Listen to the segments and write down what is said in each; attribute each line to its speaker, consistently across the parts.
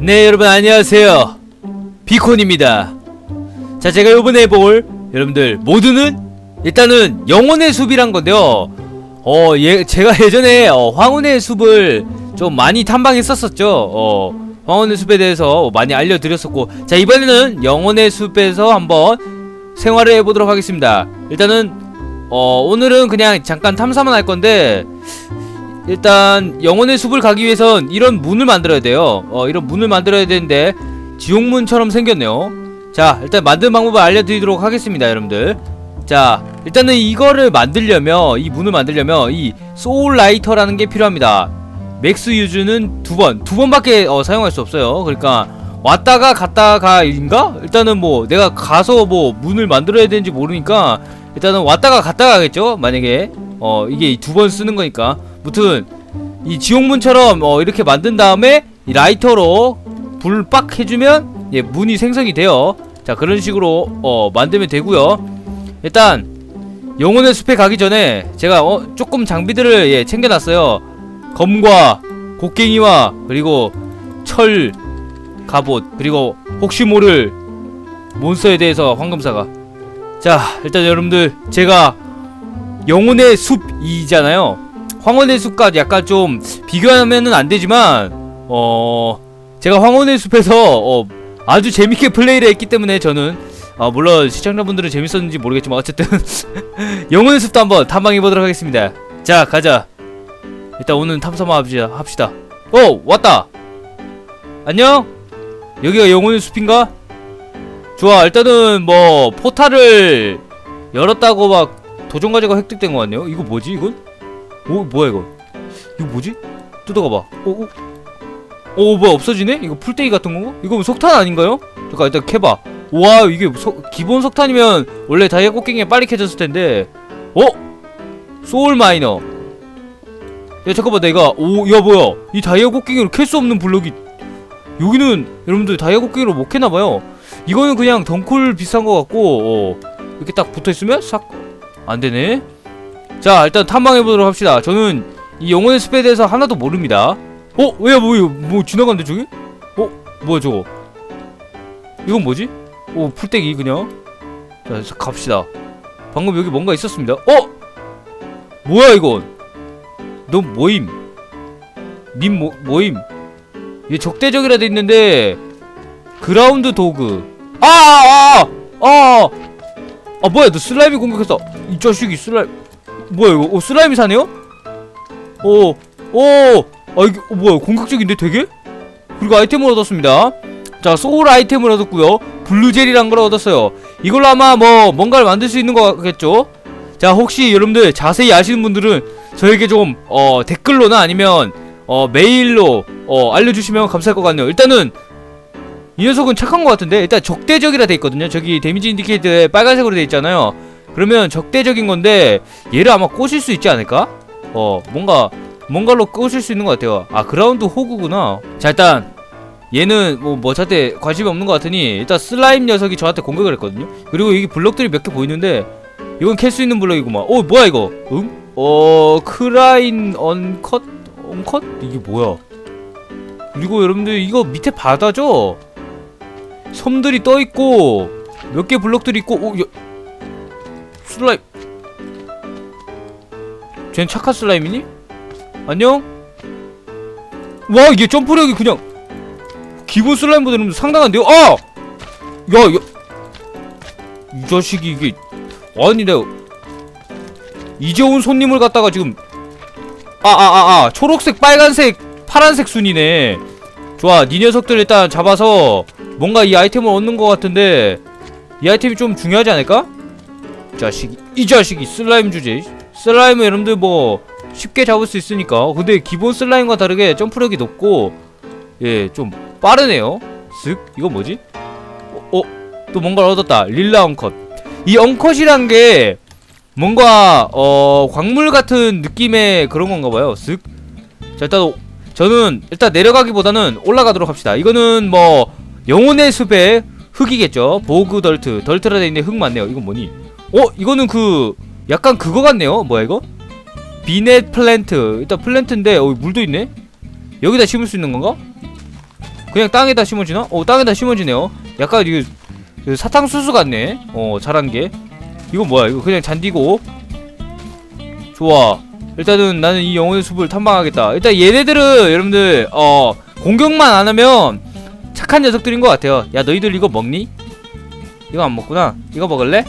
Speaker 1: 네 여러분 안녕하세요. 비콘입니다. 자 제가 요번에 해볼 여러분들 모두는 일단은 영혼의 숲이란 건데요. 어 예, 제가 예전에 어, 황혼의 숲을 좀 많이 탐방했었었죠. 어 황혼의 숲에 대해서 많이 알려드렸었고 자 이번에는 영혼의 숲에서 한번 생활을 해보도록 하겠습니다. 일단은 어 오늘은 그냥 잠깐 탐사만 할 건데 일단 영혼의 숲을 가기 위해선 이런 문을 만들어야 돼요. 어, 이런 문을 만들어야 되는데 지옥문처럼 생겼네요. 자, 일단 만드는 방법을 알려드리도록 하겠습니다, 여러분들. 자, 일단은 이거를 만들려면 이 문을 만들려면 이 소울 라이터라는 게 필요합니다. 맥스 유즈는 두 번, 두 번밖에 어, 사용할 수 없어요. 그러니까 왔다가 갔다가인가? 일단은 뭐 내가 가서 뭐 문을 만들어야 되는지 모르니까 일단은 왔다가 갔다가 가겠죠. 만약에 어 이게 두 번 쓰는 거니까. 무튼 이 지옥문처럼 어 이렇게 만든 다음에 이 라이터로 불 빡 해주면 예 문이 생성이 돼요. 자 그런 식으로 어 만들면 되고요. 일단 영혼의 숲에 가기 전에 제가 어 조금 장비들을 예 챙겨놨어요. 검과 곡괭이와 그리고 철 갑옷 그리고 혹시 모를 몬스터에 대해서 황금사가 자 일단 여러분들 제가 영혼의 숲이잖아요 황혼의 숲과 약간 좀 비교하면은 안 되지만 어 제가 황혼의 숲에서 어 아주 재밌게 플레이를 했기 때문에 저는 아 물론 시청자분들은 재밌었는지 모르겠지만 어쨌든 영혼의 숲도 한번 탐방해 보도록 하겠습니다. 자 가자. 일단 오늘 탐사만 합시다 합시다. 어 왔다. 안녕? 여기가 영혼의 숲인가? 좋아 일단은 뭐 포탈을 열었다고 막 도전 과제가 획득된 거 같네요. 이거 뭐지 이건 오 뭐야 이거? 이거 뭐지? 뜯어가 봐. 오, 뭐야 없어지네? 이거 풀떼기 같은 건가? 이거 뭐 석탄 아닌가요? 잠깐 일단 캐봐. 와 이게 석- 기본 석탄이면 원래 다이아 꽃갱이가 빨리 캐졌을 텐데. 어? 소울 마이너. 야 잠깐만 내가 오 야 뭐야? 이 다이아 꽃갱이로 캘 수 없는 블럭이. 여기는 여러분들 다이아 꽃갱이로 못 캐나봐요. 이거는 그냥 덩쿨 비싼 거 같고 어, 이렇게 딱 붙어있으면 싹. 안되네 자 일단 탐방해보도록 합시다. 저는 이 영혼의 숲에 대해서 하나도 모릅니다. 어? 왜야 뭐, 뭐 지나간대 저기? 어? 뭐야 저거? 이건 뭐지? 오 풀떼기 그냥? 자 자, 갑시다. 방금 여기 뭔가 있었습니다. 어? 뭐야 이건? 너 뭐임. 님 뭐, 뭐임. 얘 적대적이라 돼 있는데 그라운드 도그. 아아아아 아, 아, 아, 뭐야 너 슬라임이 공격했어 이 자식이 슬라임 뭐야 이거? 어 슬라임이 사네요? 오 오 아 이게 어, 뭐야 공격적인데 되게? 그리고 아이템을 얻었습니다. 자 소울 아이템을 얻었고요. 블루젤이란 걸 얻었어요. 이걸로 아마 뭐 뭔가를 만들 수 있는 거겠죠? 자 혹시 여러분들 자세히 아시는 분들은 저에게 좀 어 댓글로나 아니면 어 메일로 어 알려주시면 감사할 것 같네요. 일단은 이 녀석은 착한 것 같은데 일단 적대적이라 돼 있거든요. 저기 데미지 인디케이터에 빨간색으로 돼 있잖아요 그러면 적대적인 건데 얘를 아마 꼬실 수 있지 않을까? 어 뭔가 뭔가로 꼬실 수 있는 것 같아요 아 그라운드 호구구나 자 일단 얘는 뭐, 뭐 저한테 관심이 없는 것 같으니 일단 슬라임 녀석이 저한테 공격을 했거든요 그리고 여기 블럭들이 몇 개 보이는데 이건 캘 수 있는 블럭이구만 어 뭐야 이거 응? 어 크라인 언컷? 언컷? 이게 뭐야 그리고 여러분들 이거 밑에 바다죠? 섬들이 떠있고 몇 개 블럭들이 있고 오 야. 슬라임 쟨 착한 슬라임이니? 안녕? 와 이게 점프력이 그냥 기본 슬라임보다 는 상당한데요? 아! 야, 야! 이 자식이 이게 아니 내가 이제 온 손님을 갖다가 지금 아아아아 초록색 빨간색 파란색 순이네 좋아 니 녀석들 일단 잡아서 뭔가 이 아이템을 얻는 것 같은데 이 아이템이 좀 중요하지 않을까? 이 자식이 이 자식이 슬라임 주제. 슬라임은 여러분들 뭐 쉽게 잡을 수 있으니까. 근데 기본 슬라임과 다르게 점프력이 높고 예 좀 빠르네요. 쓱 이거 뭐지? 어? 어? 또 뭔가를 얻었다. 릴라 엉컷. 이 엉컷이란 게 뭔가 어 광물 같은 느낌의 그런 건가 봐요. 쓱 자 일단 오- 저는 일단 내려가기보다는 올라가도록 합시다. 이거는 뭐 영혼의 숲의 흙이겠죠. 보그 덜트. 덜트라 돼 있는 흙 맞네요. 이건 뭐니 어 이거는 그 약간 그거 같네요. 뭐야 이거? 비넷 플랜트. 일단 플랜트인데 어 물도 있네? 여기다 심을 수 있는 건가? 그냥 땅에다 심어지나? 어 땅에다 심어지네요. 약간 이거 그 사탕수수 같네. 어 잘한 게. 이거 뭐야? 이거 그냥 잔디고. 좋아. 일단은 나는 이 영혼의 숲을 탐방하겠다. 일단 얘네들은 여러분들 어 공격만 안 하면 착한 녀석들인 것 같아요. 야 너희들 이거 먹니? 이거 안 먹구나. 이거 먹을래?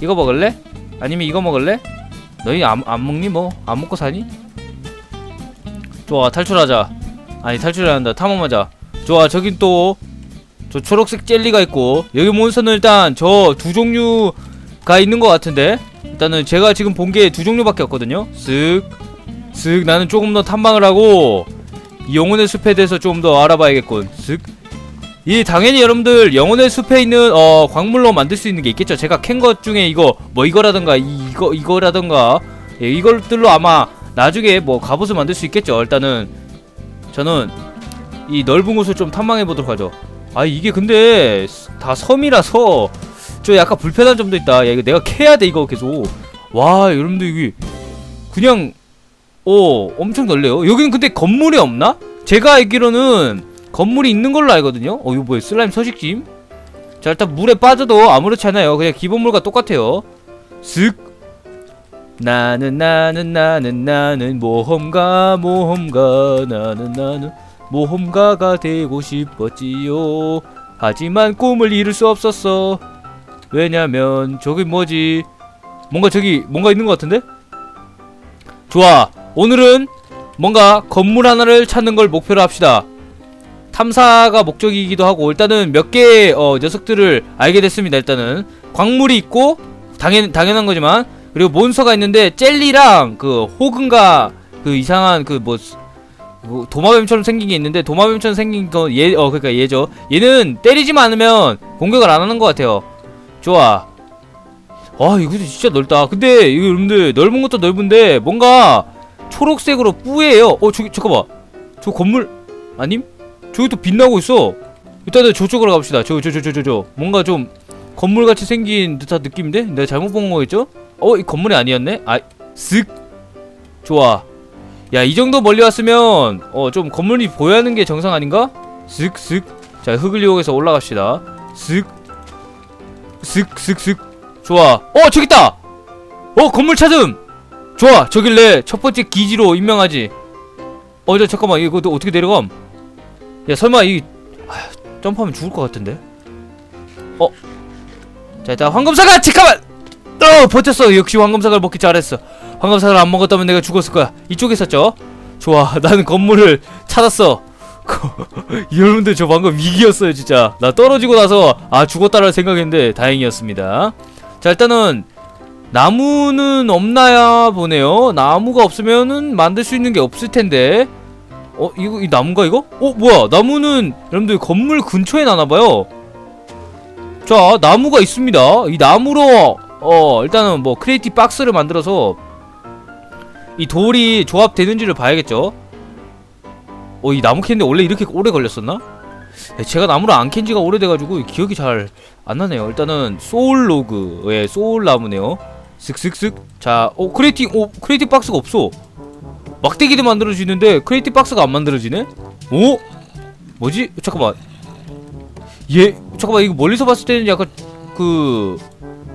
Speaker 1: 이거 먹을래? 아니면 이거 먹을래? 너희 안, 안 먹니 뭐? 안 먹고 사니? 좋아 탈출하자 아니 탈출해야 한다 탐험하자 좋아 저긴 또 저 초록색 젤리가 있고 여기 몬스터는 일단 저 두 종류가 있는 것 같은데 일단은 제가 지금 본 게 두 종류밖에 없거든요 쓱쓱 나는 조금 더 탐방을 하고 이 영혼의 숲에 대해서 좀 더 알아봐야겠군 쓱 이 당연히 여러분들 영혼의 숲에 있는 어 광물로 만들 수 있는 게 있겠죠. 제가 캔 것 중에 이거 뭐 이거라던가 이- 이거 이거라던가. 예, 이걸들로 아마 나중에 뭐 갑옷을 만들 수 있겠죠. 일단은 저는 이 넓은 곳을 좀 탐방해 보도록 하죠. 아 이게 근데 다 섬이라서 저 약간 불편한 점도 있다. 야 이거 내가 캐야 돼 이거 계속. 와 여러분들 이게 그냥 어 엄청 넓네요. 여기는 근데 건물이 없나? 제가 알기로는 건물이 있는 걸로 알거든요. 어 이거 뭐야 슬라임 서식짐 자 일단 물에 빠져도 아무렇지 않아요. 그냥 기본물과 똑같아요. 쓱 나는 나는 나는 나는 모험가 모험가 나는 나는 모험가가 되고 싶었지요. 하지만 꿈을 이룰 수 없었어. 왜냐면 저기 뭐지? 뭔가 저기 뭔가 있는 것 같은데? 좋아. 오늘은 뭔가 건물 하나를 찾는 걸 목표로 합시다 탐사가 목적이기도 하고 일단은 몇 개의 어, 녀석들을 알게 됐습니다 일단은. 광물이 있고 당연, 당연한 거지만 그리고 몬스터가 있는데 젤리랑 그 호근가 그 이상한 그뭐 뭐 도마뱀처럼 생긴 게 있는데 도마뱀처럼 생긴 거얘어 그러니까 얘죠. 얘는 때리지만 않으면 공격을 안 하는 것 같아요. 좋아. 아 이거 진짜 넓다. 근데 이거 여러분들 넓은 것도 넓은데 뭔가 초록색으로 뿌예요. 어 저기 잠깐만. 저 건물 아님 저기 또 빛나고 있어. 일단은 저쪽으로 가봅시다. 저저저 저 저 저. 뭔가 좀 건물같이 생긴 듯한 느낌인데? 내가 잘못 본 거겠죠? 어 이 건물이 아니었네? 아 쓱 좋아. 야 이 정도 멀리 왔으면 어 좀 건물이 보여야 하는 게 정상 아닌가? 슥슥. 자 흙을 이용해서 올라갑시다. 슥슥슥슥. 좋아. 어 저기 있다! 어 건물 찾음! 좋아. 저길래 첫 번째 기지로 임명하지. 어 저 잠깐만. 이거 어떻게 내려감 야 설마 이 아, 점프하면 죽을 것 같은데? 어 자 일단 황금사가 잠깐만 어 버텼어. 역시 황금사과를 먹기 잘했어. 황금사과를 안 먹었다면 내가 죽었을 거야. 이쪽에 있었죠? 좋아 나는 건물을 찾았어. 여러분들 저 방금 위기였어요 진짜. 나 떨어지고 나서 아 죽었다라는 생각했는데 다행이었습니다. 자 일단은 나무는 없나야 보네요. 나무가 없으면은 만들 수 있는 게 없을 텐데 어 이거 이 나무가 이거? 어 뭐야? 나무는 여러분들 건물 근처에 나나봐요. 자 나무가 있습니다. 이 나무로 어 일단은 뭐 크리에이티브 박스를 만들어서 이 돌이 조합되는지를 봐야겠죠? 어 이 나무 캐는데 원래 이렇게 오래 걸렸었나? 야, 제가 나무를 안 캔 지가 오래돼가지고 기억이 잘 안 나네요. 일단은 소울 로그의 소울 나무네요. 슥슥슥. 자어 크리에이팅 어 크리에이티브 박스가 없어 막대기도 만들어지는데 크리에이티브 박스가 안 만들어지네? 오? 뭐지? 잠깐만 얘 잠깐만 이거 멀리서 봤을 때는 약간 그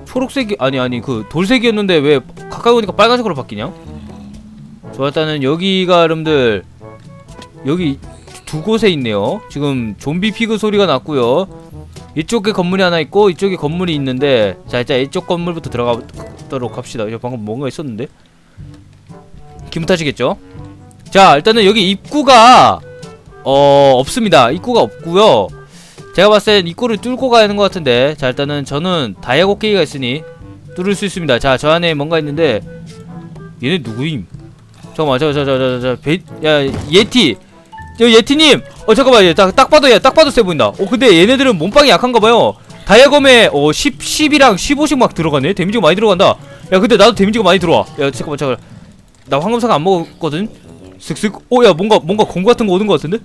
Speaker 1: 초록색이 아니 아니 그 돌색이었는데 왜 가까이 오니까 빨간색으로 바뀌냐? 좋아 일단은 여기가 여러분들 여기 두 곳에 있네요 지금 좀비 피그 소리가 났고요 이쪽에 건물이 하나 있고 이쪽에 건물이 있는데 자 일단 이쪽 건물부터 들어가 보도록 합시다 저 방금 뭔가 있었는데 기분 탓이겠죠? 자 일단은 여기 입구가 어 없습니다. 입구가 없고요. 제가 봤을 땐 입구를 뚫고 가야 하는 것 같은데. 자 일단은 저는 다이아고 깨기가 있으니 뚫을 수 있습니다. 자 저 안에 뭔가 있는데 얘네 누구임? 잠깐만 저 저 저 저저야 예티. 저 예티님! 어 잠깐만 얘딱 딱 봐도 얘딱 봐도 세 보인다. 어 근데 얘네들은 몸빵이 약한가 봐요. 다이아검에 어 10, 10이랑 15씩 막 들어가네? 데미지가 많이 들어간다. 야 근데 나도 데미지가 많이 들어와. 야 잠깐만 잠깐만 나 황금사가 안 먹었거든. 슥슥 어야 뭔가 뭔가 공구 같은 거 얻은 거 같은데?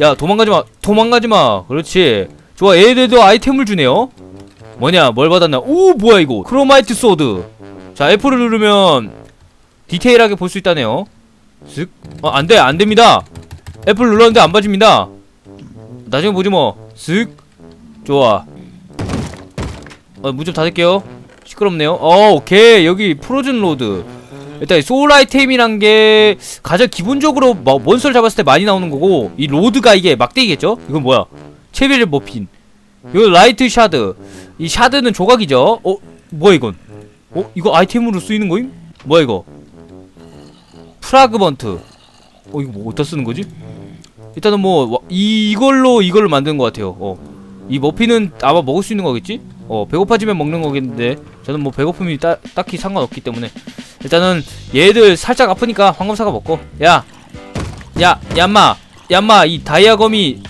Speaker 1: 야 도망가지마 도망가지마. 그렇지. 좋아 얘네들도 아이템을 주네요. 뭐냐 뭘 받았나? 오 뭐야 이거? 크로마이트 소드. 자 F를 누르면 디테일하게 볼 수 있다네요. 쓱어 안돼 안됩니다. F를 눌렀는데 안 봐집니다. 나중에 보지 뭐쓱 좋아. 어, 문좀 닫을게요. 시끄럽네요. 어 오케이. 여기 프로즌 로드 일단 이 소울 아이템이란 게 가장 기본적으로 뭐 몬스터를 잡았을 때 많이 나오는 거고 이 로드가 이게 막대기겠죠? 이건 뭐야? 체비를 머핀 이거 라이트 샤드 이 샤드는 조각이죠? 어? 뭐야 이건? 어? 이거 아이템으로 쓰이는 거임? 뭐야 이거? 프라그먼트 어 이거 뭐 어디다 쓰는 거지? 일단은 뭐 와- 이, 이걸로 이걸로 만든 것 같아요 어. 이 머핀은 아마 먹을 수 있는 거겠지? 어 배고파지면 먹는 거겠는데 저는 뭐 배고픔이 따, 딱히 상관없기 때문에 일단은 얘들 살짝 아프니까 황금사과 먹고 야! 야! 얌마! 얌마 이 다이아검이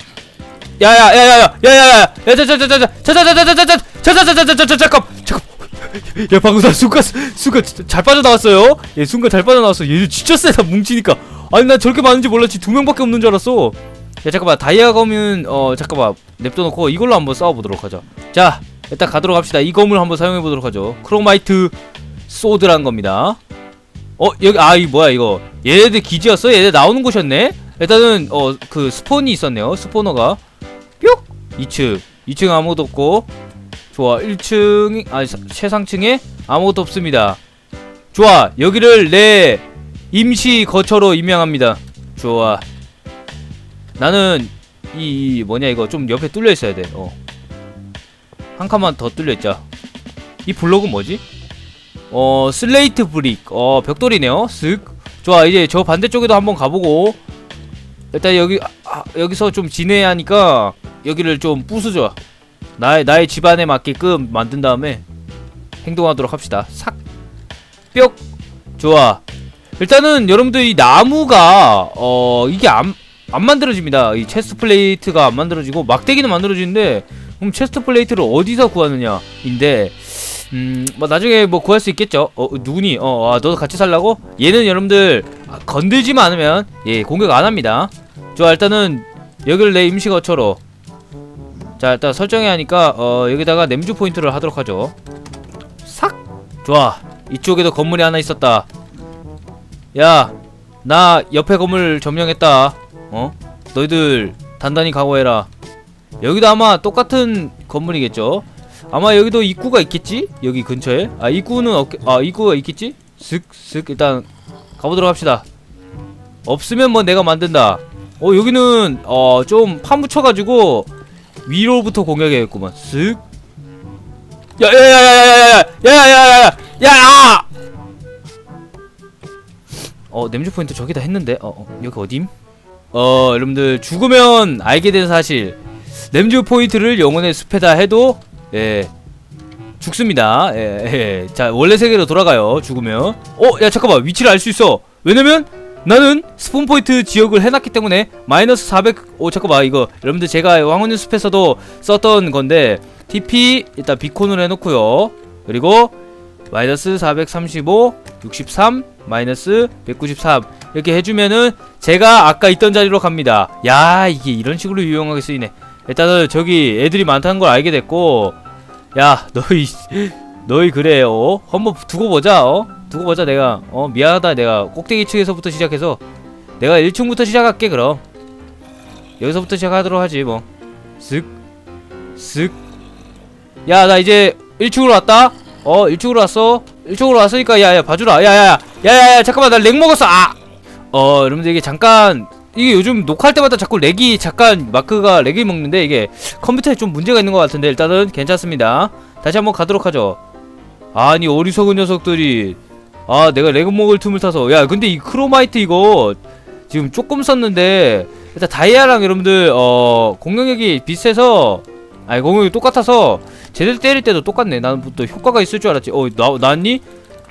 Speaker 1: 야야야야야야야야 야자자자자자자자자자자자자자자자자자자 잠깐 잠깐 야 방금 나 순간 순간 잘 빠져나왔어요 얘 순간 잘 빠져나왔어 얘 진짜 세다 뭉치니까 아니 나 저렇게 많은지 몰랐지 두 명밖에 없는 줄 알았어 야 잠깐만 다이아 검은 어 잠깐만 냅둬놓고 이걸로 한번 싸워보도록 하자 자 일단 가도록 합시다 이 검을 한번 사용해보도록 하죠 크로마이트 소드란 겁니다. 어 여기 아 이 뭐야 이거. 얘네들 기지였어? 얘네 나오는 곳이었네? 일단은 어 그 스폰이 있었네요 스포너가. 뿅! 2층. 2층 아무것도 없고. 좋아 1층 아니 사- 최상층에 아무것도 없습니다. 좋아 여기를 내 임시 거처로 임명합니다. 좋아. 나는 이, 이 뭐냐 이거 좀 옆에 뚫려 있어야 돼어한 칸만 더 뚫려 있자. 이 블록은 뭐지? 어 슬레이트 브릭. 어 벽돌이네요. 쓱 좋아 이제 저 반대쪽에도 한번 가보고. 일단 여기 아, 여기서 좀 지내야 하니까 여기를 좀 부수죠. 나의 나의 집안에 맞게끔 만든 다음에 행동하도록 합시다. 삭뿅. 좋아. 일단은 여러분들 이 나무가 어 이게 안 안 만들어집니다. 이 체스트 플레이트가 안 만들어지고 막대기는 만들어지는데 그럼 체스트 플레이트를 어디서 구하느냐 인데 음, 뭐 나중에 뭐 구할 수 있겠죠. 어, 누구니? 어, 아, 너도 같이 살라고? 얘는 여러분들 아, 건들지만 않으면 예, 공격 안 합니다. 좋아, 일단은 여기를 내 임시 거처로. 자, 일단 설정해야 하니까 어, 여기다가 냄주 포인트를 하도록 하죠. 삭. 좋아. 이쪽에도 건물이 하나 있었다. 야, 나 옆에 건물 점령했다. 어? 너희들 단단히 각오해라. 여기도 아마 똑같은 건물이겠죠. 아마 여기도 입구가 있겠지? 여기 근처에? 아 입구는 없.. 아 입구가 있겠지? 슥슥 일단 가보도록 합시다 없으면 뭐 내가 만든다 어 여기는 어 좀 파묻혀가지고 위로부터 공격해야겠구만 슥 야야야야야야야야야야야야 어 냄새 포인트 저기다 했는데 어, 어 여기 어dim? 어 여러분들 죽으면 알게 된 사실 냄주 포인트를 영혼의 숲에다 해도 예. 죽습니다. 예, 예. 자 원래 세계로 돌아가요 죽으면. 어 야 잠깐만. 위치를 알 수 있어. 왜냐면 나는 스폰 포인트 지역을 해놨기 때문에 마이너스 400 오 잠깐만. 이거 여러분들 제가 왕원의 숲에서도 썼던 건데 TP 일단 비콘으로 해놓고요. 그리고 마이너스 435 63 마이너스 193 이렇게 해주면은 제가 아까 있던 자리로 갑니다. 야 이게 이런 식으로 유용하게 쓰이네. 일단은 저기 애들이 많다는 걸 알게 됐고 야 너희 너희 그래 어 한번 두고 보자 어? 두고 보자 내가. 어 미안하다 내가. 꼭대기 층에서부터 시작해서. 내가 1층부터 시작할게 그럼. 여기서부터 시작하도록 하지 뭐쓱쓱야 나 이제 1층으로 왔다. 어 1층으로 왔어? 1층으로 왔으니까 야야 봐주라. 야야야 야야야 잠깐만 나 렉 먹었어. 아어 여러분들 이게 잠깐 이게 요즘 녹화할 때마다 자꾸 렉이 잠깐 마크가 렉이 먹는데 이게 컴퓨터에 좀 문제가 있는 것 같은데 일단은 괜찮습니다. 다시 한번 가도록 하죠. 아니 어리석은 녀석들이. 아 내가 렉 먹을 틈을 타서. 야 근데 이 크로마이트 이거 지금 조금 썼는데 일단 다이아랑 여러분들 어 공격력이 비슷해서 아니 공격력이 똑같아서 제대로 때릴 때도 똑같네. 나는 또 효과가 있을 줄 알았지. 어 나, 나왔니?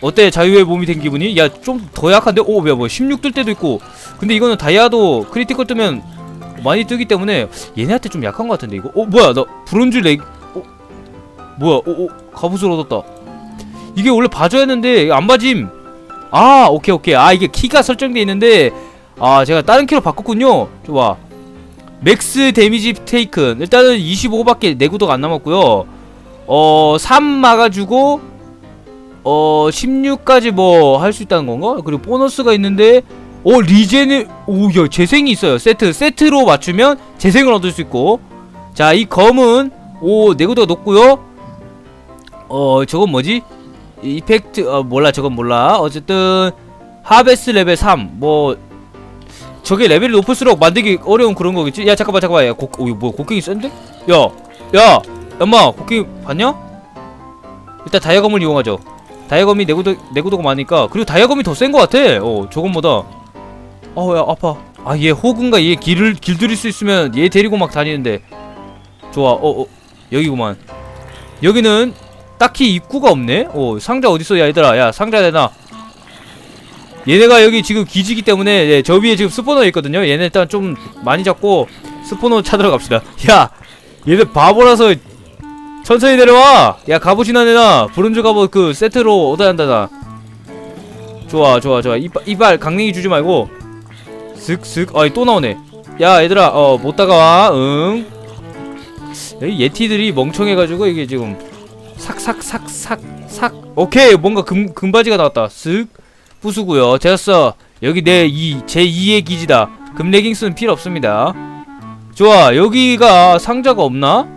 Speaker 1: 어때? 자유의 몸이 된 기분이? 야 좀 더 약한데? 오 뭐야 뭐16뜰 때도 있고. 근데 이거는 다이아도 크리티컬 뜨면 많이 뜨기 때문에 얘네한테 좀 약한 것 같은데 이거? 어 뭐야? 나 브론즈 렉 어? 뭐야? 어, 어 갑옷을 얻었다. 이게 원래 봐줘야 했는데 안 봐짐 아 오케이 오케이. 아 이게 키가 설정돼 있는데 아 제가 다른 키로 바꿨군요. 좋아. 맥스 데미지 테이큰. 일단은 25밖에 내구도가 안 남았고요. 어 3 막아주고 어 16까지 뭐 할 수 있다는 건가? 그리고 보너스가 있는데 오 리젠을 오야 재생이 있어요. 세트 세트로 맞추면 재생을 얻을 수 있고. 자 이 검은 오 내구도가 높고요. 어 저건 뭐지? 이펙트 어 몰라 저건 몰라. 어쨌든 하베스 레벨 3뭐 저게 레벨이 높을수록 만들기 어려운 그런 거겠지? 야 잠깐만 잠깐만. 야 고, 오 이거 뭐야? 곡괭이 센데? 야야 엄마 곡괭이 봤냐? 일단 다이아검을 이용하죠 다이아검이 내구도 내구도가 많으니까 그리고 다이아검이 더센거 같아. 어 저건보다. 어야 아파. 아 얘 호군가 얘 길을 길들일 수 있으면 얘 데리고 막 다니는데. 좋아 어어 여기구만. 여기는 딱히 입구가 없네? 어 상자 어딨어 야 얘들아? 야 상자 내놔. 얘네가 여기 지금 기지기 때문에 예, 저 위에 지금 스포너 있거든요? 얘네 일단 좀 많이 잡고 스포너 찾으러 갑시다. 야 얘네 바보라서 천천히 내려와. 야 갑옷이나 내놔. 브론즈 갑옷 그 세트로 얻어야 한다나 좋아 좋아 좋아. 이빨, 이빨 강냉이 주지 말고. 슥 슥. 아이 또 나오네. 야 얘들아 어 못 다가와. 응. 여기 예티들이 멍청해가지고 이게 지금 삭삭삭삭삭. 오케이 뭔가 금, 금바지가 나왔다. 쓱 부수고요. 됐어. 여기 내 이 제2의 기지다. 금 레깅스는 필요 없습니다. 좋아. 여기가 상자가 없나?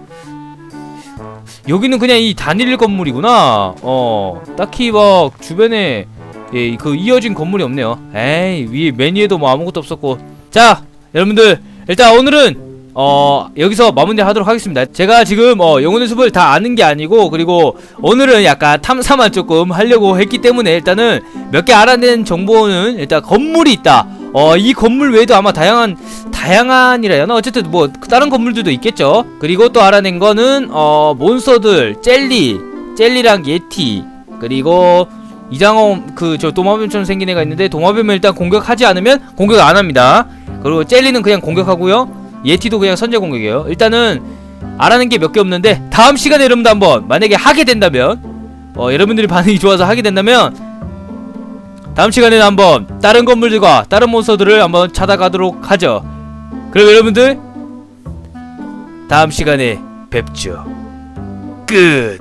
Speaker 1: 여기는 그냥 이 단일 건물이구나. 어 딱히 막 주변에 예, 그 이어진 건물이 없네요. 에이 위에 메뉴에도 뭐 아무것도 없었고. 자 여러분들 일단 오늘은 어 여기서 마무리 하도록 하겠습니다. 제가 지금 어 영혼의 숲을 다 아는 게 아니고 그리고 오늘은 약간 탐사만 조금 하려고 했기 때문에 일단은 몇 개 알아낸 정보는 일단 건물이 있다. 어 이 건물 외에도 아마 다양한 다양한이라 하나? 어쨌든 뭐 다른 건물들도 있겠죠. 그리고 또 알아낸 거는 어 몬스터들 젤리 젤리랑 예티 그리고 이장엄 그 저 도마뱀처럼 생긴 애가 있는데 도마뱀을 일단 공격하지 않으면 공격 안 합니다. 그리고 젤리는 그냥 공격하고요 예티도 그냥 선제 공격이에요. 일단은 알아낸 게 몇 개 없는데 다음 시간에 여러분들 한번 만약에 하게 된다면 어 여러분들이 반응이 좋아서 하게 된다면 다음 시간에는 한번 다른 건물들과 다른 몬스터들을 한번 찾아가도록 하죠. 그럼 여러분들 다음 시간에 뵙죠. 끝